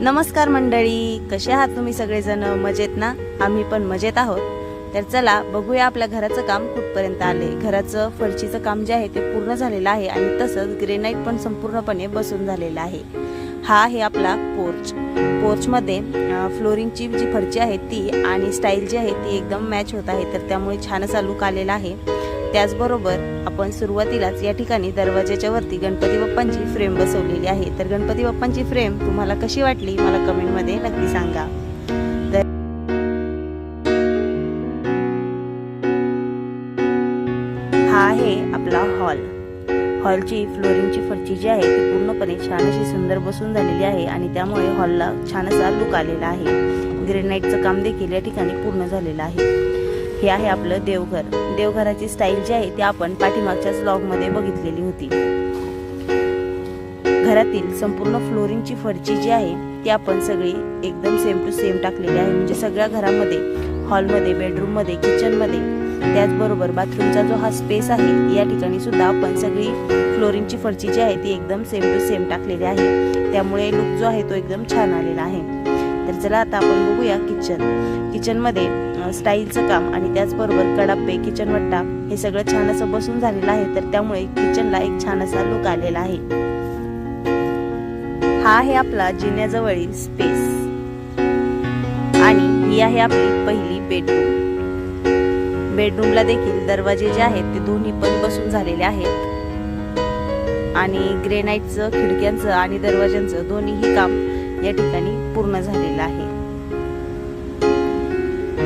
नमस्कार मंडळी कसे आहात तुम्ही सगळेजण? मजेत ना? आम्ही पण मजेत आहोत. तर चला बघूया आपल्या घराचं काम कुठपर्यंत आले. घराचं फरशीचं काम जे आहे ते पूर्ण झालेलं आहे आणि तसंच ग्रेनाईट पण संपूर्णपणे बसून झालेलं आहे. हा आहे आपला पोर्च पोर्चमध्ये फ्लोरिंगची जी फरची आहे ती आणि स्टाईल जी आहे ती एकदम मॅच होत आहे. तर त्यामुळे छान असा लुक आलेला आहे. त्याचबरोबर आपण सुरुवातीलाच या ठिकाणी दरवाजाच्या वरती गणपती बाप्पांची फ्रेम बसवलेली आहे. तर गणपती बाप्पांची फ्रेम तुम्हाला कशी वाटली मला कमेंटमध्ये नक्की सांगा. तर हा आहे आपला हॉल हॉलची फ्लोरिंगची फरची जी आहे ती पूर्णपणे छान अशी सुंदर बसून झालेली आहे आणि त्यामुळे हॉलला छान असा लुक आलेला आहे. ग्रेनाईटचं काम देखील या ठिकाणी पूर्ण झालेलं आहे. हे आहे आपलं देवघर. देवघराची स्टाईल जी आहे ती आपण पाठीमागच्याच ब्लॉगमध्ये बघितलेली होती. घरातील संपूर्ण फ्लोरिंगची फरची जी आहे ती आपण सगळी एकदम सेम टू सेम टाकलेली आहे. म्हणजे सगळ्या घरामध्ये हॉलमध्ये बेडरूममध्ये किचनमध्ये त्याचबरोबर बाथरूमचा जो हा स्पेस आहे या ठिकाणी सुद्धा आपण सगळी फ्लोरिंगची फरची जी आहे ती एकदम सेम टू सेम टाकलेली आहे. त्यामुळे लुक जो आहे तो एकदम छान आलेला आहे. तर चला आता आपण बघूया किचन किचनमध्ये स्टाईलचं काम आणि त्याचबरोबर कडापे किचन वट्टा हे सगळं छान असं बसून झालेलं आहे. तर त्यामुळे किचनला एक छान असा लुक आलेला आहे. हा आहे आपला जिन्याजवळील स्पेस आणि ही आहे आपली पहिली बेडरूम बेडरूमला देखील दरवाजे जे आहेत ते दोन्ही पण बसून झालेले आहेत. आणि ग्रेनाईटचं खिडक्यांचं आणि दरवाज्यांचं दोन्हीही काम या ठिकाणी पूर्ण झालेलं आहे.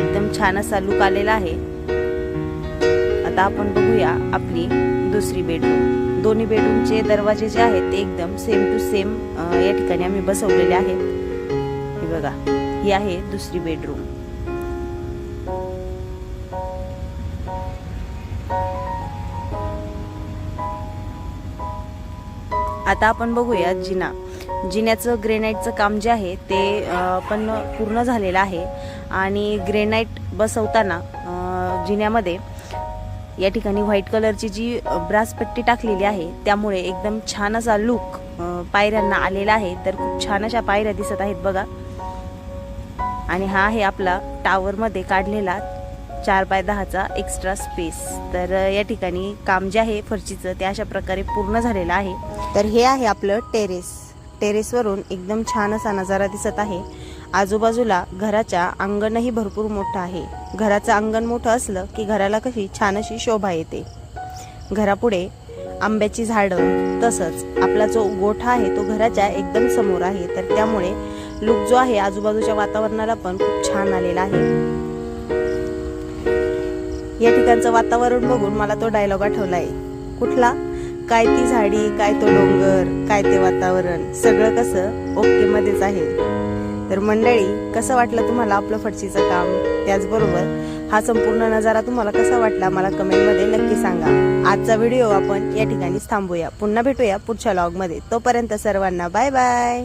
एकदम छान असा लुक आलेला आहे. आता आपण बघूया आपली दुसरी बेडरूम दोन्ही बेडरूमचे दरवाजे जे आहेत ते एकदम सेम टू सेम या ठिकाणी आम्ही बसवलेले आहेत. हे बघा ही आहे दुसरी बेडरूम आता आपण बघूया जिना. जिन्याचं ग्रेनाईटचं काम जे आहे ते पण पूर्ण झालेलं आहे. आणि ग्रेनाईट बसवताना जिन्यामध्ये या ठिकाणी व्हाईट कलरची जी ब्रास पट्टी टाकलेली आहे त्यामुळे एकदम छान असा लुक पायऱ्यांना आलेला आहे. तर खूप छान अशा पायऱ्या दिसत आहेत बघा. आणि हा आहे आपला टावरमध्ये काढलेला चार बाय दहाचा एक्स्ट्रा स्पेस तर या ठिकाणी काम जे आहे फरशीचं ते अशा प्रकारे पूर्ण झालेलं आहे. तर हे आहे आपलं टेरेस टेरेसवरून एकदम छान असा नजारा दिसत आहे. आजूबाजूला घराच्या अंगणही भरपूर मोठं आहे. घराचं अंगण मोठं असलं की घराला कशी छान अशी शोभा येते. घरापुढे आंब्याची झाडं तसंच आपला जो गोठा आहे तो घराच्या एकदम समोर आहे. तर त्यामुळे लुक जो आहे आजूबाजूच्या वातावरणाला पण खूप छान आलेला आहे. या ठिकाणचं वातावरण बघून मला तो डायलॉग आठवलाय. कुठला? काय ती झाडी काय तो डोंगर काय ते वातावरण सगळं कसं ओके मध्येच आहे. तर मंडळी कसं वाटलं तुम्हाला आपलं फरशीचं काम? त्याचबरोबर हा संपूर्ण नजारा तुम्हाला कसा वाटला मला कमेंटमध्ये नक्की सांगा. आजचा व्हिडिओ आपण या ठिकाणीच थांबूया. पुन्हा भेटूया पुढच्या लॉगमध्ये तोपर्यंत सर्वांना बाय बाय.